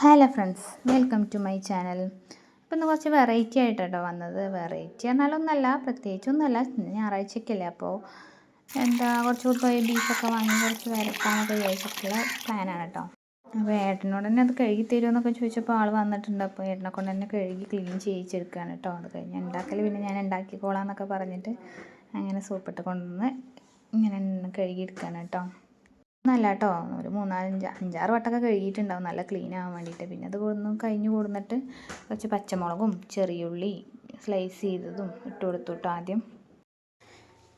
Hello friends welcome to my channel. ഇപ്പം ഇന്ന് കുറച്ച് വെറൈറ്റി ആയിട്ടോ വന്നത്. വെറൈറ്റി എന്നാലൊന്നല്ല പ്രത്യേകിച്ചൊന്നുമല്ല. ഒന്നുമല്ല ഞായറാഴ്ചക്കല്ലേ അപ്പോൾ എന്താ കുറച്ച് പോയി ബീഫൊക്കെ വാങ്ങി കുറച്ച് വരക്കാനൊക്കെ വിചാരിച്ചിട്ടുള്ള പ്ലാനാണ് കേട്ടോ അപ്പോൾ ഏട്ടനോട് തന്നെ അത് കഴുകി തരുമെന്നൊക്കെ ചോദിച്ചപ്പോൾ ആൾ വന്നിട്ടുണ്ട്. അപ്പോൾ ഏട്ടനെ കൊണ്ട് തന്നെ കഴുകി ക്ലീൻ ചെയ്യിച്ചെടുക്കുകയാണ് കേട്ടോ അത് കഴിഞ്ഞ് ഉണ്ടാക്കൽ പിന്നെ ഞാൻ ഉണ്ടാക്കിക്കോളാം എന്നൊക്കെ പറഞ്ഞിട്ട് അങ്ങനെ സോപ്പിട്ട് കൊണ്ടുവന്ന് ഇങ്ങനെ കഴുകി എടുക്കാനാണ് കേട്ടോ നല്ല കേട്ടോ ഒരു മൂന്നാലഞ്ച് അഞ്ചാറ് വട്ടമൊക്കെ കഴുകിയിട്ടുണ്ടാവും. നല്ല ക്ലീൻ ആവാൻ വേണ്ടിയിട്ട്. പിന്നെ അത് കൊടുന്ന് കഴിഞ്ഞ് കൊടുന്നിട്ട് കുറച്ച് പച്ചമുളകും ചെറിയുള്ളി സ്ലൈസ് ചെയ്തതും ഇട്ട് കൊടുത്തു ആദ്യം.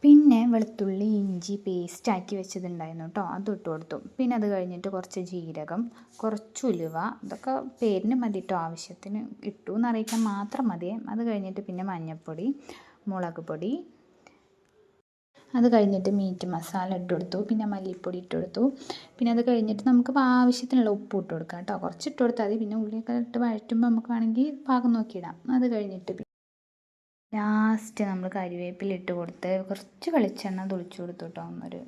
പിന്നെ വെളുത്തുള്ളി ഇഞ്ചി പേസ്റ്റ് ആക്കി വെച്ചതുണ്ടായിരുന്നു കേട്ടോ അത് ഇട്ട് കൊടുത്തു. പിന്നെ അത് കഴിഞ്ഞിട്ട് കുറച്ച് ജീരകം കുറച്ച് ഉലുവ ഇതൊക്കെ പേരിന് മതി കേട്ടോ ആവശ്യത്തിന് ഇട്ടു എന്നറിയിക്കാൻ മാത്രം മതി. അത് കഴിഞ്ഞിട്ട് പിന്നെ മഞ്ഞൾപ്പൊടി മുളക് പൊടി അത് കഴിഞ്ഞിട്ട് മീറ്റ് മസാല ഇട്ട് കൊടുത്തു. പിന്നെ മല്ലിപ്പൊടി ഇട്ട് കൊടുത്തു. പിന്നെ അത് കഴിഞ്ഞിട്ട് നമുക്ക് ആവശ്യത്തിനുള്ള ഉപ്പ് ഇട്ട് കൊടുക്കാം കേട്ടോ. കുറച്ച് ഇട്ട് കൊടുത്താൽ മതി. പിന്നെ ഉള്ളിയൊക്കെ ഇട്ട് വഴറ്റുമ്പോൾ നമുക്ക് വേണമെങ്കിൽ പാകം നോക്കിയിടാം. അത് കഴിഞ്ഞിട്ട് ലാസ്റ്റ് നമ്മൾ കരിവേപ്പില ഇട്ട് കൊടുത്ത് കുറച്ച് വെളിച്ചെണ്ണ തുളിച്ചു കൊടുത്തു കേട്ടോ ഒന്നൊരു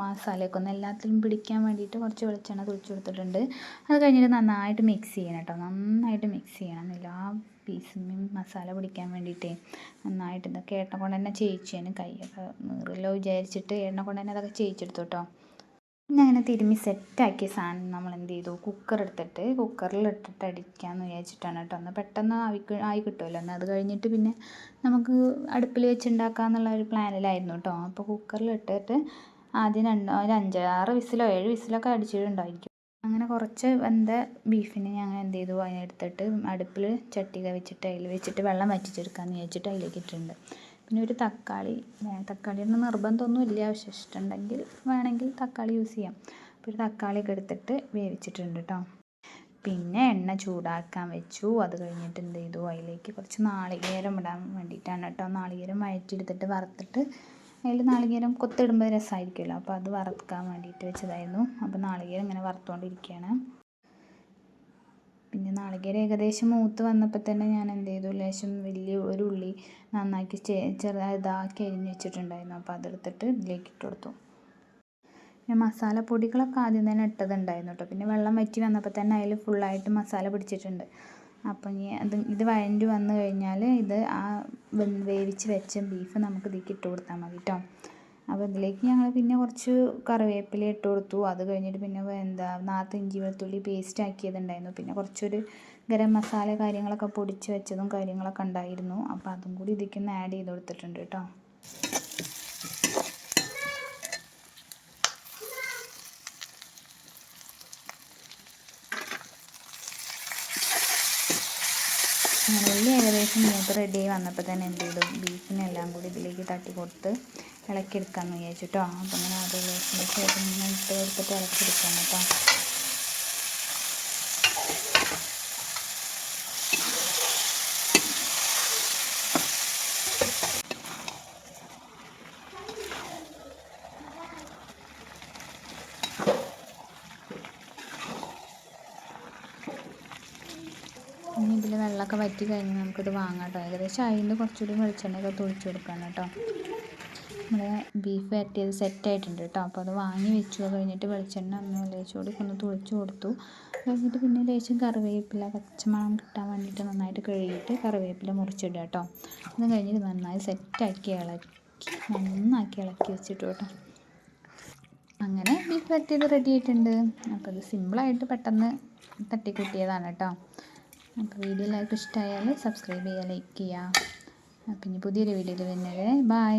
മസാലയൊക്കെ ഒന്ന് എല്ലാത്തിലും പിടിക്കാൻ വേണ്ടിയിട്ട് കുറച്ച് വെളിച്ചെണ്ണ തുളിച്ചു കൊടുത്തിട്ടുണ്ട്. അത് കഴിഞ്ഞിട്ട് നന്നായിട്ട് മിക്സ് ചെയ്യണം കേട്ടോ നന്നായിട്ട് മിക്സ് ചെയ്യണം. എല്ലാ പീസും മസാല പിടിക്കാൻ വേണ്ടിയിട്ടേ നന്നായിട്ട് ഇതൊക്കെ ഏട്ടനെ കൊണ്ട് തന്നെ ചെയ്യിച്ചതിന് കൈയൊക്കെ നീറില്ലോ വിചാരിച്ചിട്ട് ഏട്ടനെ കൊണ്ട് തന്നെ അതൊക്കെ ചെയ്യിച്ചെടുത്തു കേട്ടോ പിന്നെ തിരുമ്മി സെറ്റാക്കിയ സാധനം നമ്മൾ എന്ത് ചെയ്തു കുക്കർ എടുത്തിട്ട് കുക്കറിൽ ഇട്ടിട്ട് അടിക്കാമെന്ന് വിചാരിച്ചിട്ടാണ് കേട്ടോ. ഒന്ന് പെട്ടെന്ന് ആവി ആയി കിട്ടുമല്ലോ എന്നാൽ അത് കഴിഞ്ഞിട്ട് പിന്നെ നമുക്ക് അടുപ്പിൽ വെച്ചുണ്ടാക്കാമെന്നുള്ള ഒരു പ്ലാനിലായിരുന്നു കേട്ടോ. അപ്പോൾ കുക്കറിൽ ഇട്ടിട്ട് ആദ്യം രണ്ട് ഒരു അഞ്ചാറ് വിസിലോ ഏഴ് വിസിലൊക്കെ അടിച്ചിട്ടുണ്ടായിരിക്കും. അങ്ങനെ കുറച്ച് വെന്ത ബീഫിനെ ഞങ്ങൾ എന്ത് ചെയ്തു അതിനെടുത്തിട്ട് അടുപ്പിൽ ചട്ടിക വെച്ചിട്ട് അതിൽ വെച്ചിട്ട് വെള്ളം വറ്റിച്ചെടുക്കാമെന്ന് വിചാരിച്ചിട്ട് അതിലേക്ക് ഇട്ടിട്ടുണ്ട്. പിന്നെ ഒരു തക്കാളി. തക്കാളി തക്കാളിയൊന്നും നിർബന്ധമൊന്നുമില്ല. പക്ഷെ ഇഷ്ടമുണ്ടെങ്കിൽ വേണമെങ്കിൽ തക്കാളി യൂസ് ചെയ്യാം. അപ്പോൾ ഒരു തക്കാളിയൊക്കെ എടുത്തിട്ട് വേവിച്ചിട്ടുണ്ട് കേട്ടോ പിന്നെ എണ്ണ ചൂടാക്കാൻ വെച്ചു. അത് കഴിഞ്ഞിട്ട് എന്ത് ചെയ്തു? അതിലേക്ക് കുറച്ച് നാളികേരം ഇടാൻ വേണ്ടിയിട്ടാണ് കേട്ടോ നാളികേരം വഴറ്റിയെടുത്തിട്ട് വറുത്തിട്ട് അതിൽ നാളികേരം കൊത്തിടുമ്പോൾ രസമായിരിക്കുമല്ലോ. അപ്പോൾ അത് വറുക്കാൻ വേണ്ടിയിട്ട് വെച്ചതായിരുന്നു. അപ്പോൾ നാളികേരം ഇങ്ങനെ വറുത്തുകൊണ്ടിരിക്കുകയാണ് പിന്നെ നാളികേരം ഏകദേശം മൂത്ത് വന്നപ്പോൾ തന്നെ ഞാൻ എന്ത് ചെയ്തു? ലേശം വലിയ ഒരു ഉള്ളി നന്നാക്കി ചെറുതാക്കി അരിഞ്ഞ് വെച്ചിട്ടുണ്ടായിരുന്നു. അപ്പോൾ അതെടുത്തിട്ട് ഇതിലേക്ക് ഇട്ട് കൊടുത്തു. മസാല പൊടികളൊക്കെ ആദ്യം തന്നെ ഇട്ടതുണ്ടായിരുന്നു കേട്ടോ. പിന്നെ വെള്ളം വറ്റി വന്നപ്പോൾ തന്നെ അതിൽ ഫുള്ളായിട്ട് മസാല പിടിച്ചിട്ടുണ്ട്. അപ്പം ഇനി അത് ഇത് വഴണ്ടി വന്നു കഴിഞ്ഞാൽ ഇത് ആ വേവിച്ച് വെച്ച ബീഫ് നമുക്ക് ഇതിലേക്ക് ഇട്ട് കൊടുത്താൽ മതി കേട്ടോ. അപ്പോൾ ഇതിലേക്ക് ഞങ്ങൾ പിന്നെ കുറച്ച് കറിവേപ്പില ഇട്ട് കൊടുത്തു. അത് കഴിഞ്ഞിട്ട് പിന്നെ എന്താ നാത്ത് ഇഞ്ചി വെളുത്തുള്ളി പേസ്റ്റ് ആക്കിയതുണ്ടായിരുന്നു. പിന്നെ കുറച്ചൊരു ഗരം മസാല കാര്യങ്ങളൊക്കെ പൊടിച്ച് വെച്ചതും കാര്യങ്ങളൊക്കെ ഉണ്ടായിരുന്നു. അപ്പോൾ അതും കൂടി ഇതിലേക്കൊന്ന് ആഡ് ചെയ്ത് കൊടുത്തിട്ടുണ്ട് കേട്ടോ. ഉള്ളി ഏകദേശം മൂത്ത് റെഡിയായി വന്നപ്പോൾ തന്നെ എന്ത് ചെയ്തു? ബീഫിനെല്ലാം കൂടി ഇതിലേക്ക് തട്ടി കൊടുത്ത് ഇളക്കിയെടുക്കാമെന്ന് വിചാരിച്ചു കേട്ടോ അപ്പോൾ ലേശം ശേഷം ഇട്ട് കൊടുത്തിട്ട് ഇളക്കിയെടുക്കാം കേട്ടോ. ഇനി ഇതിൽ വെള്ളമൊക്കെ വറ്റി കഴിഞ്ഞാൽ നമുക്കിത് വാങ്ങാം കേട്ടോ ഏകദേശം അതിന് കുറച്ചുകൂടി വെളിച്ചെണ്ണയൊക്കെ തൊഴിച്ച് കൊടുക്കണം കേട്ടോ. നമ്മുടെ ബീഫ് വരട്ടിയത് സെറ്റായിട്ടുണ്ട് കേട്ടോ. അപ്പോൾ അത് വാങ്ങി വെച്ചു. കഴിഞ്ഞിട്ട് വെളിച്ചെണ്ണ ഒന്ന് ലേശോടി ഒന്ന് തുളിച്ച് കൊടുത്തു. കഴിഞ്ഞിട്ട് പിന്നെ ലേശം കറിവേപ്പില പച്ചമണം കിട്ടാൻ വേണ്ടിയിട്ട് നന്നായിട്ട് കഴുകിയിട്ട് കറിവേപ്പില മുറിച്ചിടുക കേട്ടോ. അത് കഴിഞ്ഞിട്ട് നന്നായി സെറ്റാക്കി ഇളക്കി നന്നാക്കി ഇളക്കി വെച്ചിട്ട് കേട്ടോ. അങ്ങനെ ബീഫ് വരട്ടിയത് റെഡി ആയിട്ടുണ്ട്. അപ്പോൾ അത് സിമ്പിളായിട്ട് പെട്ടെന്ന് തട്ടിക്കൂട്ടിയതാണ് കേട്ടോ. അപ്പോൾ വീഡിയോ ലൈക്ക് ഇഷ്ടമായാൽ സബ്സ്ക്രൈബ് ചെയ്യുക ലൈക്ക് ചെയ്യുക. ഇനി പുതിയൊരു വീഡിയോയിൽ വരുന്നത് ബൈ